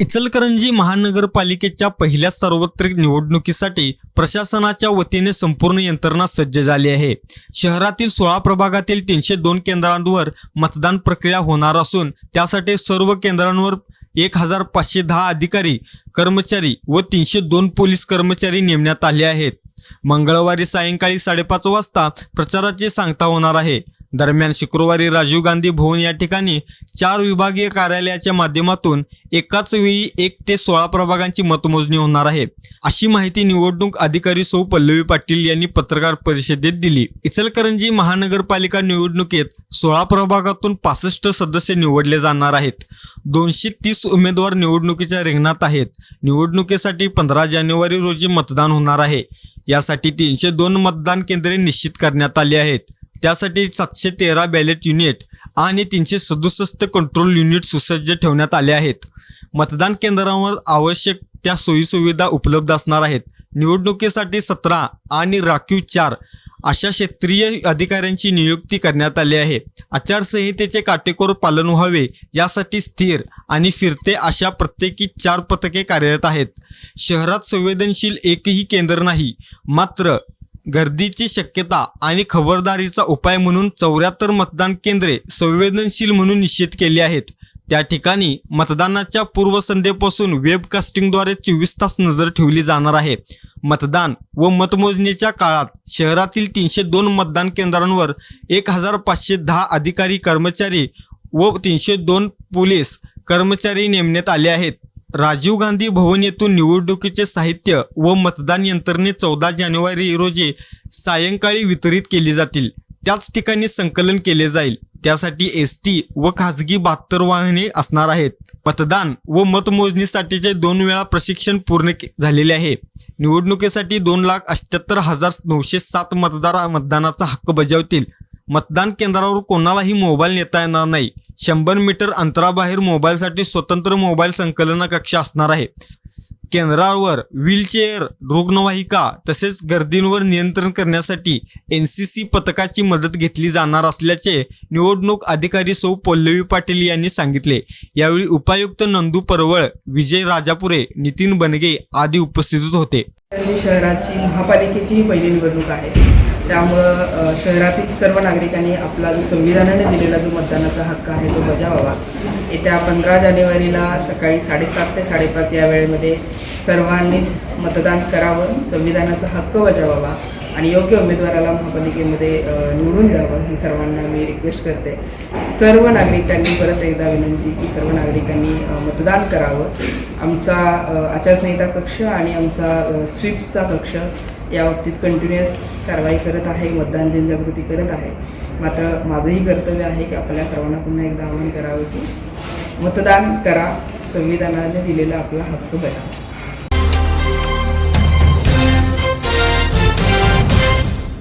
इचलकरंजी महानगरपालिकेच्या पहिल्या सार्वत्रिक निवडणुकीसाठी प्रशासनाच्या वतीने संपूर्ण यंत्रणा सज्ज झाली आहे. शहरातील सोळा प्रभागातील तीनशे दोन केंद्रांवर मतदान प्रक्रिया होणार असून त्यासाठी सर्व केंद्रांवर एक हजार पाचशे दहा अधिकारी कर्मचारी व तीनशे दोन पोलीस कर्मचारी नेमण्यात आले आहेत. मंगळवारी सायंकाळी साडेपाच वाजता प्रचाराची सांगता होणार आहे. दरम्यान शुक्रवारी राजीव गांधी भवन या ठिकाणी चार विभागीय कार्यालयाच्या माध्यमातून एकाच वेळी एक ते सोळा प्रभागांची मतमोजणी होणार आहे. अशी माहिती निवडणूक अधिकारी सौ पल्लवी पाटील यांनी पत्रकार परिषदेत दिली. इचलकरंजी महानगरपालिका निवडणुकीत सोळा प्रभागातून पासष्ट सदस्य निवडले जाणार आहेत. दोनशे तीस उमेदवार निवडणुकीच्या रिंगणात आहेत. निवडणुकीसाठी पंधरा जानेवारी रोजी मतदान होणार आहे. यासाठी तीनशे दोन मतदान केंद्रे निश्चित करण्यात आली आहेत. त्यासाठी सातशे तेरा बॅलेट युनिट आणि तीनशे सदुसष्ट कंट्रोल युनिट सुसज्ज ठेवण्यात आले आहेत. मतदान केंद्रावर आवश्यक त्या सोयीसुविधा उपलब्ध असणार आहेत. निवडणुकीसाठी सतरा आणि राखीव चार अशा क्षेत्रीय अधिकाऱ्यांची नियुक्ती करण्यात आली आहे. आचारसंहितेचे काटेकोर पालन व्हावे यासाठी स्थिर आणि फिरते अशा प्रत्येकी चार पथके कार्यरत आहेत. शहरात संवेदनशील एकही केंद्र नाही मात्र गर्दीची शक्यता आणि खबरदारीचा उपाय म्हणून चौऱ्याहत्तर मतदान केंद्रे संवेदनशील म्हणून निश्चित केली आहेत. त्या ठिकाणी मतदानाच्या पूर्वसंध्येपासून वेबकास्टिंगद्वारे चोवीस तास नजर ठेवली जाणार आहे. मतदान व मतमोजणीच्या काळात शहरातील तीनशे दोन मतदान केंद्रांवर एक हजार पाचशे दहा अधिकारी कर्मचारी व तीनशे दोन पोलीस कर्मचारी नेमण्यात आले आहेत. राजीव गांधी भवन येथून निवडणुकीचे साहित्य व मतदान यंत्रणे चौदा जानेवारी रोजी सायंकाळी वितरित केली जातील. त्याच ठिकाणी संकलन केले जाईल. त्यासाठी एस टी व खासगी बहात्तर वाहने असणार आहेत. मतदान व मतमोजणीसाठीचे दोन वेळा प्रशिक्षण पूर्ण झालेले आहे. निवडणुकीसाठी दोन लाख अठ्याहत्तर हजार नऊशे सात मतदार मतदानाचा हक्क बजावतील. मतदान केंद्रावर कोणालाही मोबाईल नेता येणार नाही. शंभर मीटर अंतराबाहेर मोबाईलसाठी स्वतंत्र मोबाईल संकलन कक्ष असणार आहे. केंद्रावर व्हीलचेअर रुग्णवाहिका तसेच गर्दींवर नियंत्रण करण्यासाठी एन सी सी पथकाची मदत घेतली जाणार असल्याचे निवडणूक अधिकारी सौ पल्लवी पाटील यांनी सांगितले. यावेळी उपायुक्त नंदू परवळ विजय राजापुरे नितीन बनगे आदी उपस्थित होते. शहराची महापालिकेची ही पहिली निवडणूक आहे. त्यामुळं शहरातील सर्व नागरिकांनी आपला जो संविधानाने दिलेला जो मतदानाचा हक्क आहे तो बजावावा. येत्या पंधरा जानेवारीला सकाळी साडेसात ते साडेपाच या वेळेमध्ये सर्वांनीच मतदान करावं संविधानाचा हक्क बजावावा. आणि योग्य उमेदवाराला महापालिकेमध्ये निवडून द्यावं ही सर्वांना मी रिक्वेस्ट करते. सर्व नागरिकांनी परत एकदा विनंती की सर्व नागरिकांनी मतदान करावं. आमचा आचारसंहिता कक्ष आणि आमचा स्वीपचा कक्ष या बाबतीत कंटिन्युअस कारवाई करत आहे मतदान जनजागृती करत आहे. मात्र माझंही कर्तव्य आहे की आपल्या सर्वांना पुन्हा एकदा आवाहन करावं की मतदान करा. संविधानाने दिलेला आपला हक्क बजावा.